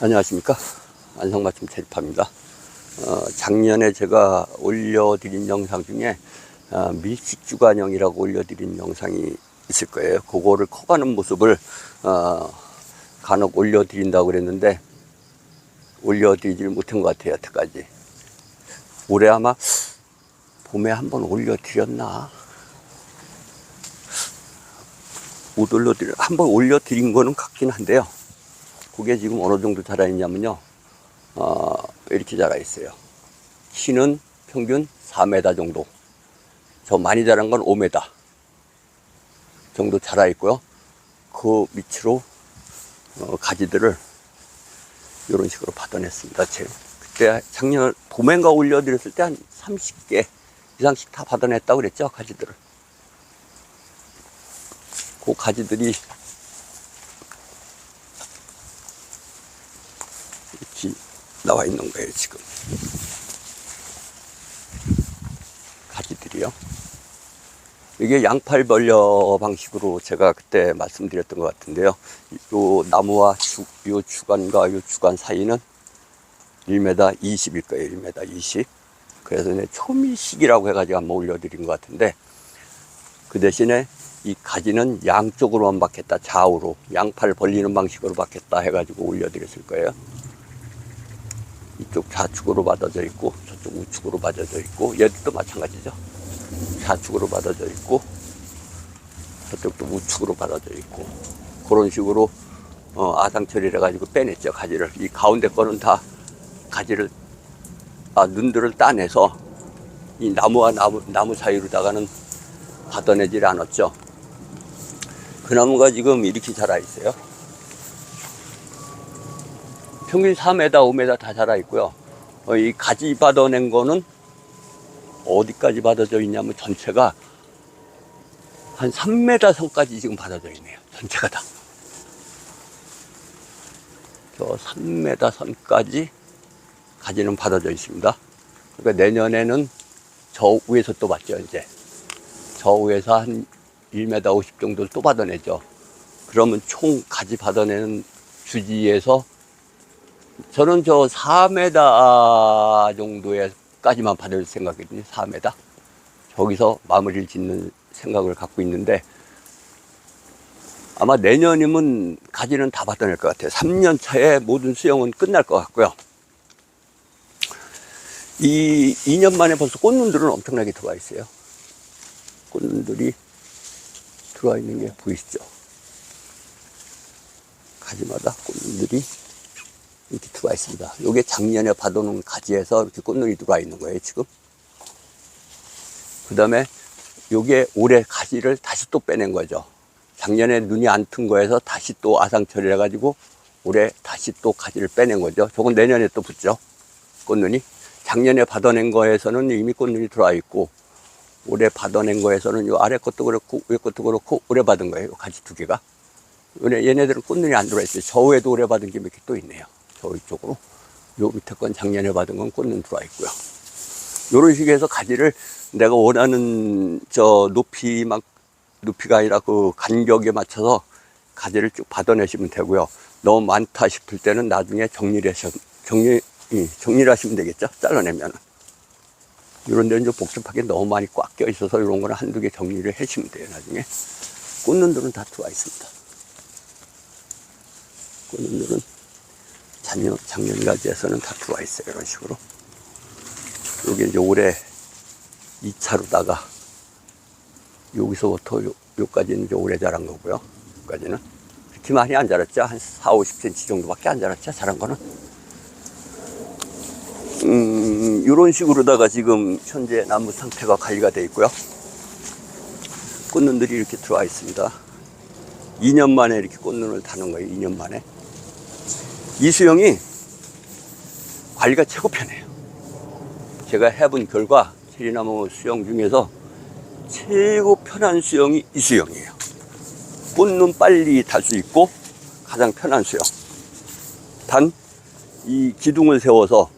안녕하십니까? 안성맞춤 체리파입니다. 어, 작년에 제가 올려드린 영상 중에 어, 밀식주간형이라고 올려드린 영상이 있을 거예요. 그거를 커가는 모습을 어, 간혹 올려드린다고 그랬는데 올려드리질 못한 것 같아요 여태까지. 올해 아마 봄에 한번 올려드렸나? 못 올려드려 한번 올려드린 거는 같긴 한데요 그게 지금 어느 정도 자라 있냐면요. 어, 이렇게 자라 있어요. 키는 평균 4m 정도. 저 많이 자란 건 5m 정도 자라 있고요. 그 밑으로 어, 가지들을 이런 식으로 받아냈습니다. 제 그때 작년 봄엔가 올려드렸을 때 한 30개 이상씩 다 받아냈다고 그랬죠. 가지들을. 그 가지들이 이렇게 나와 있는 거예요, 지금. 가지들이요. 이게 양팔 벌려 방식으로 제가 그때 말씀드렸던 것 같은데요. 요 나무와 주, 요 주간과 요 주간 사이는 1m 20일 거예요, 1m 20. 그래서 내 초미식이라고 해가지고 한번 올려드린 것 같은데, 그 대신에 이 가지는 양쪽으로만 받겠다, 좌우로. 양팔 벌리는 방식으로 받겠다 해가지고 올려드렸을 거예요. 이쪽 좌측으로 받아져 있고 저쪽 우측으로 받아져 있고 얘도 마찬가지죠. 좌측으로 받아져 있고 저쪽도 우측으로 받아져 있고 그런 식으로 어, 아상 처리를 해가지고 빼냈죠 가지를 이 가운데 거는 다 가지를 아, 눈들을 따내서 이 나무와 나무, 나무 사이로다가는 받아내질 않았죠. 그 나무가 지금 이렇게 자라 있어요. 평균 4m, 5m 다 자라 있고요. 어, 이 가지 받아낸 거는 어디까지 받아져 있냐면 전체가 한 3m 선까지 지금 받아져 있네요. 전체가 다. 저 3m 선까지 가지는 받아져 있습니다. 그러니까 내년에는 저 위에서 또 받죠, 이제. 저 위에서 한 1m 50 정도를 또 받아내죠. 그러면 총 가지 받아내는 주지에서 저는 저 4m 정도에까지만 받을 생각이거든요. 4m. 저기서 마무리를 짓는 생각을 갖고 있는데 아마 내년이면 가지는 다 받아낼 것 같아요. 3년 차에 모든 수영은 끝날 것 같고요. 이 2년 만에 벌써 꽃눈들은 엄청나게 들어와 있어요. 꽃눈들이 들어와 있는 게 보이시죠? 가지마다 꽃눈들이 이렇게 들어와 있습니다. 요게 작년에 받아놓은 가지에서 이렇게 꽃눈이 들어와 있는 거예요, 지금. 그 다음에 요게 올해 가지를 다시 또 빼낸 거죠. 작년에 눈이 안 튼 거에서 다시 또 아상 처리를 해가지고 올해 다시 또 가지를 빼낸 거죠. 저건 내년에 또 붙죠. 꽃눈이. 작년에 받아낸 거에서는 이미 꽃눈이 들어와 있고 올해 받아낸 거에서는 요 아래 것도 그렇고 위에 것도 그렇고 올해 받은 거예요. 가지 두 개가. 얘네- 얘네들은 꽃눈이 안 들어와 있어요. 저 위에도 올해 받은 게 몇 개 또 있네요. 저 위쪽으로. 요 밑에 건 작년에 받은 건 꽃눈 들어와 있고요. 요런 식으로 해서 가지를 내가 원하는 저 높이 막 높이가 아니라 그 간격에 맞춰서 가지를 쭉 받아내시면 되고요. 너무 많다 싶을 때는 나중에 정리를 하셔, 정리, 예, 정리를 하시면 되겠죠. 잘라내면. 이런 데는 좀 복잡하게 너무 많이 꽉 껴 있어서 이런 거는 한두 개 정리를 하시면 돼요. 나중에. 꽃눈들은 다 들어와 있습니다. 꽃눈들은 작년, 작년 가지에서는 다 들어와 있어요. 이런 식으로. 요게 이제 올해 2차로다가 여기서부터 요, 요까지는 이제 오래 자란 거고요. 여기까지는. 그렇게 많이 안 자랐죠. 한 4, 50cm 정도밖에 안 자랐죠. 자란 거는. 음, 이런 식으로다가 지금 현재 나무 상태가 관리가 되어 있고요. 꽃눈들이 이렇게 들어와 있습니다. 2년 만에 이렇게 꽃눈을 다는 거예요. 2년 만에. 이 수영이 관리가 최고 편해요. 제가 해본 결과 체리나무 수영 중에서 최고 편한 수영이 이 수영이에요. 꽃눈 빨리 달 수 있고 가장 편한 수영. 단 이 기둥을 세워서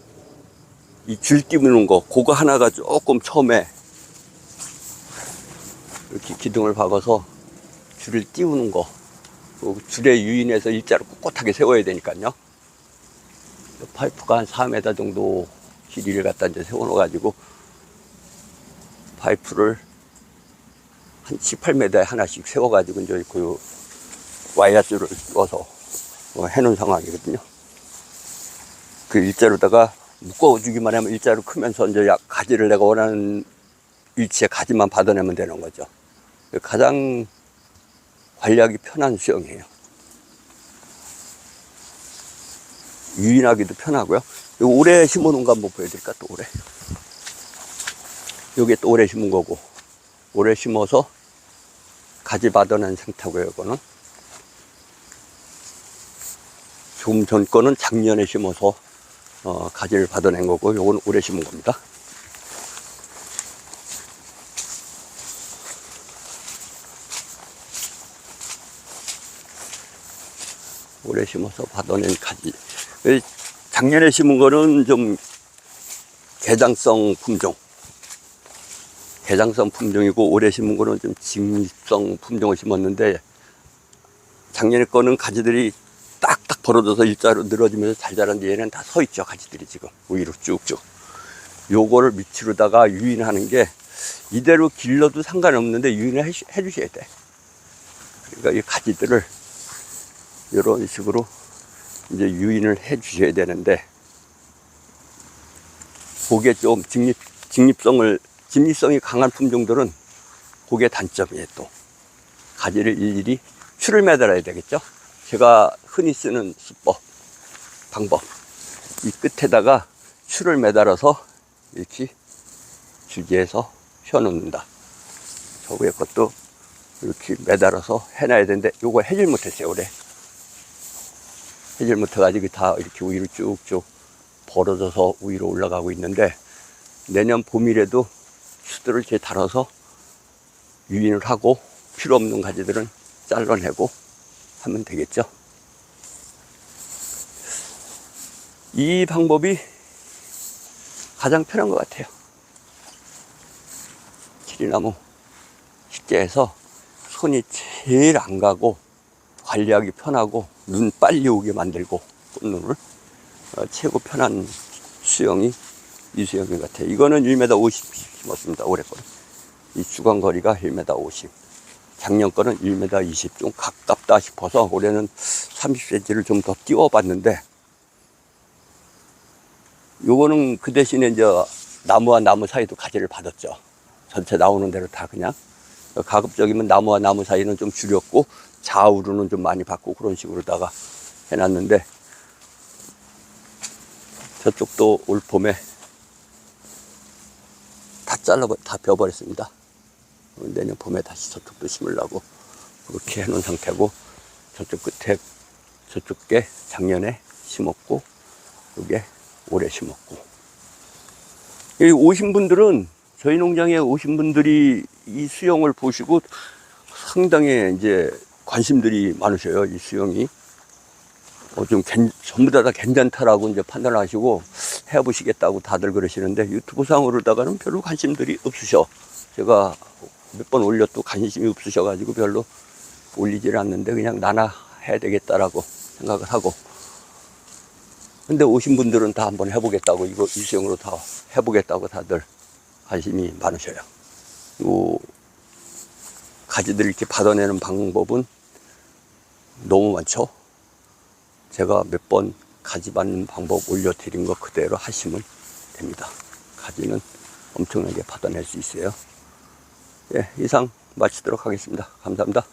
이 줄 띄우는 거, 그거 하나가 조금 처음에 이렇게 기둥을 박아서 줄을 띄우는 거, 그 줄에 유인해서 일자로 꿋꿋하게 세워야 되니까요. 파이프가 한 4m 정도 길이를 갖다 이제 세워놓아가지고 파이프를 한 18m에 하나씩 세워가지고 이제 그 와이어줄을 넣어서 어, 해놓은 상황이거든요. 그 일자로다가 묶어주기만 하면 일자로 크면서 이제 약- 가지를 내가 원하는 위치에 가지만 받아내면 되는 거죠. 가장 관리하기 편한 수영이에요. 유인하기도 편하고요. 요 올해 심어놓은 거 한번 보여드릴까? 또 올해. 요게 또 올해 심은 거고. 올해 심어서 가지 받아낸 상태고요, 이거는. 좀전 거는 작년에 심어서 어, 가지를 받아낸 거고, 요건 올해 심은 겁니다. 올해 심어서 받아낸 가지. 이 작년에 심은 거는 좀 개장성 품종. 개장성 품종이고 올해 심은 거는 좀 직립성 품종을 심었는데 작년에 거는 가지들이 딱딱 벌어져서 일자로 늘어지면서 잘 자랐는데 얘는 다 서 있죠 가지들이 지금. 위로 쭉쭉. 요거를 밑으로다가 유인하는 게 이대로 길러도 상관없는데 유인을 해, 해 주셔야 돼. 그러니까 이 가지들을 이런 식으로 이제 유인을 해 주셔야 되는데 그게 좀 직립, 직립성을 직립성이 강한 품종들은 그게 단점이에요 또. 가지를 일일이 추를 매달아야 되겠죠? 제가 흔히 쓰는 수법 방법. 이 끝에다가 추를 매달아서 이렇게 주기해서 펴놓는다. 저 위에 것도 이렇게 매달아서 해놔야 되는데 요거 해질 못했어요 올해 해질 못해가지고 다 이렇게 위로 쭉쭉 벌어져서 위로 올라가고 있는데 내년 봄이라도 수들을 제 달아서 유인을 하고 필요 없는 가지들은 잘라내고 하면 되겠죠. 이 방법이 가장 편한 것 같아요. 키리나무 쉽게 해서 손이 제일 안 가고 관리하기 편하고 눈 빨리 오게 만들고 꽃눈을 어, 최고 편한 수영이 이 수영인 것 같아요. 이거는 1m 50 심었습니다. 올해 거는. 이 주간 거리가 1m 50. 작년 거는 1m 20. 좀 가깝다 싶어서 올해는 30cm를 좀 더 띄워봤는데 요거는 그 대신에 이제 나무와 나무 사이도 가지를 받았죠. 전체 나오는 대로 다 그냥. 가급적이면 나무와 나무 사이는 좀 줄였고 좌우로는 좀 많이 받고 그런 식으로다가 해놨는데 저쪽도 올 봄에 다 잘라 다 벼버렸습니다. 내년 봄에 다시 저쪽도 심으려고 그렇게 해놓은 상태고 저쪽 끝에 저쪽 게 작년에 심었고 이게 올해 심었고 여기 오신 분들은 저희 농장에 오신 분들이 이 수영을 보시고 상당히 이제 관심들이 많으셔요 이 수영이 어, 좀 괜- 전부 다, 다 괜찮다라고 이제 판단하시고 해보시겠다고 다들 그러시는데 유튜브 상으로다가는 별로 관심들이 없으셔. 제가 몇 번 올려도 관심이 없으셔가지고 별로 올리질 않는데 그냥 나나 해야 되겠다라고 생각을 하고. 근데 오신 분들은 다 한번 해보겠다고 이거 이 수영으로 다 해보겠다고 다들 관심이 많으셔요. 요 가지들 이렇게 받아내는 방법은 너무 많죠. 제가 몇 번 가지 받는 방법 올려드린 거 그대로 하시면 됩니다. 가지는 엄청나게 받아낼 수 있어요. 예, 이상 마치도록 하겠습니다. 감사합니다.